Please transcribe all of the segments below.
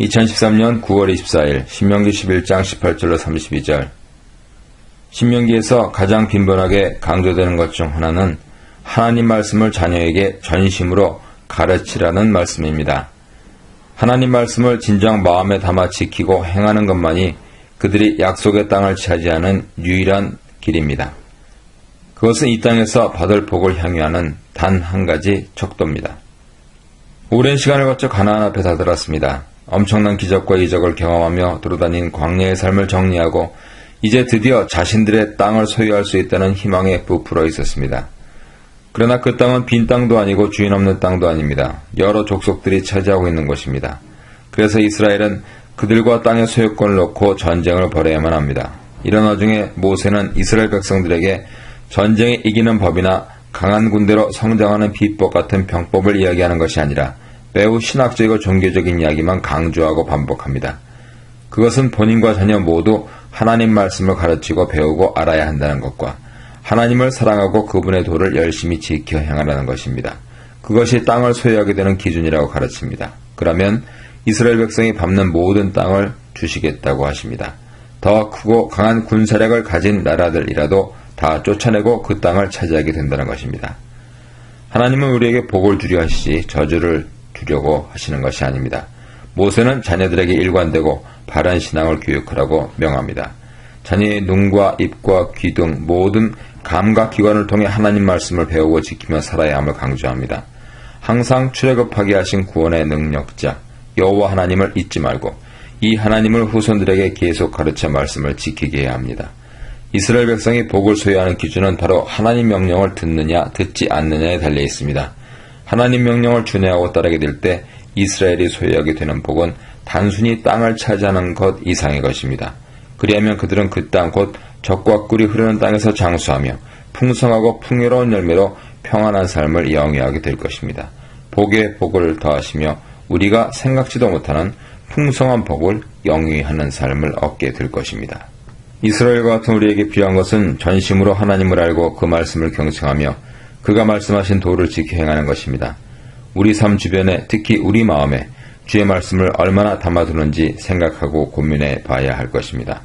2013년 9월 24일 신명기 11장 18절로 32절 신명기에서 가장 빈번하게 강조되는 것 중 하나는 하나님 말씀을 자녀에게 전심으로 가르치라는 말씀입니다. 하나님 말씀을 진정 마음에 담아 지키고 행하는 것만이 그들이 약속의 땅을 차지하는 유일한 길입니다. 그것은 이 땅에서 받을 복을 향유하는 단 한 가지 척도입니다. 오랜 시간을 거쳐 가나안 앞에 다들었습니다. 엄청난 기적과 이적을 경험하며 돌아다닌 광야의 삶을 정리하고 이제 드디어 자신들의 땅을 소유할 수 있다는 희망에 부풀어 있었습니다. 그러나 그 땅은 빈 땅도 아니고 주인 없는 땅도 아닙니다. 여러 족속들이 차지하고 있는 곳입니다. 그래서 이스라엘은 그들과 땅의 소유권을 놓고 전쟁을 벌여야만 합니다. 이런 와중에 모세는 이스라엘 백성들에게 전쟁에 이기는 법이나 강한 군대로 성장하는 비법 같은 병법을 이야기하는 것이 아니라 매우 신학적이고 종교적인 이야기만 강조하고 반복합니다. 그것은 본인과 자녀 모두 하나님 말씀을 가르치고 배우고 알아야 한다는 것과 하나님을 사랑하고 그분의 도를 열심히 지켜 행하라는 것입니다. 그것이 땅을 소유하게 되는 기준이라고 가르칩니다. 그러면 이스라엘 백성이 밟는 모든 땅을 주시겠다고 하십니다. 더 크고 강한 군사력을 가진 나라들이라도 다 쫓아내고 그 땅을 차지하게 된다는 것입니다. 하나님은 우리에게 복을 주려 하시지 저주를 주려고 하시는 것이 아닙니다. 모세는 자녀들에게 일관되고 바른 신앙을 교육하라고 명합니다. 자녀의 눈과 입과 귀 등 모든 감각 기관을 통해 하나님 말씀을 배우고 지키며 살아야 함을 강조합니다. 항상 출애굽하게 하신 구원의 능력자 여호와 하나님을 잊지 말고 이 하나님을 후손들에게 계속 가르쳐 말씀을 지키게 해야 합니다. 이스라엘 백성이 복을 소유하는 기준은 바로 하나님 명령을 듣느냐 듣지 않느냐에 달려 있습니다. 하나님 명령을 준행하고 따르게 될 때 이스라엘이 소유하게 되는 복은 단순히 땅을 차지하는 것 이상의 것입니다. 그리하면 그들은 그 땅 곧 적과 꿀이 흐르는 땅에서 장수하며 풍성하고 풍요로운 열매로 평안한 삶을 영위하게 될 것입니다. 복에 복을 더하시며 우리가 생각지도 못하는 풍성한 복을 영위하는 삶을 얻게 될 것입니다. 이스라엘과 같은 우리에게 필요한 것은 전심으로 하나님을 알고 그 말씀을 경청하며 그가 말씀하신 도를 지켜 행하는 것입니다. 우리 삶 주변에 특히 우리 마음에 주의 말씀을 얼마나 담아두는지 생각하고 고민해 봐야 할 것입니다.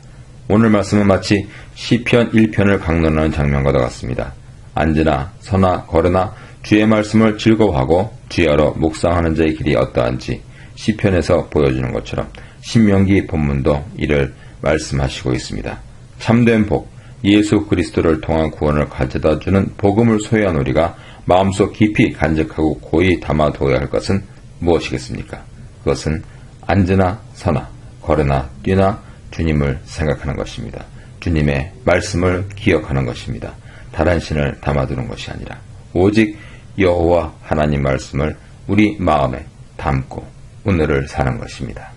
오늘 말씀은 마치 시편 1편을 강론하는 장면과도 같습니다. 앉으나 서나 걸으나 주의 말씀을 즐거워하고 주여로 묵상하는 자의 길이 어떠한지 시편에서 보여주는 것처럼 신명기 본문도 이를 말씀하시고 있습니다. 참된 복, 예수 그리스도를 통한 구원을 가져다 주는 복음을 소유한 우리가 마음속 깊이 간직하고 고이 담아두어야 할 것은 무엇이겠습니까? 그것은 앉으나 서나 걸으나 뛰나 주님을 생각하는 것입니다. 주님의 말씀을 기억하는 것입니다. 다른 신을 담아두는 것이 아니라 오직 여호와 하나님 말씀을 우리 마음에 담고 오늘을 사는 것입니다.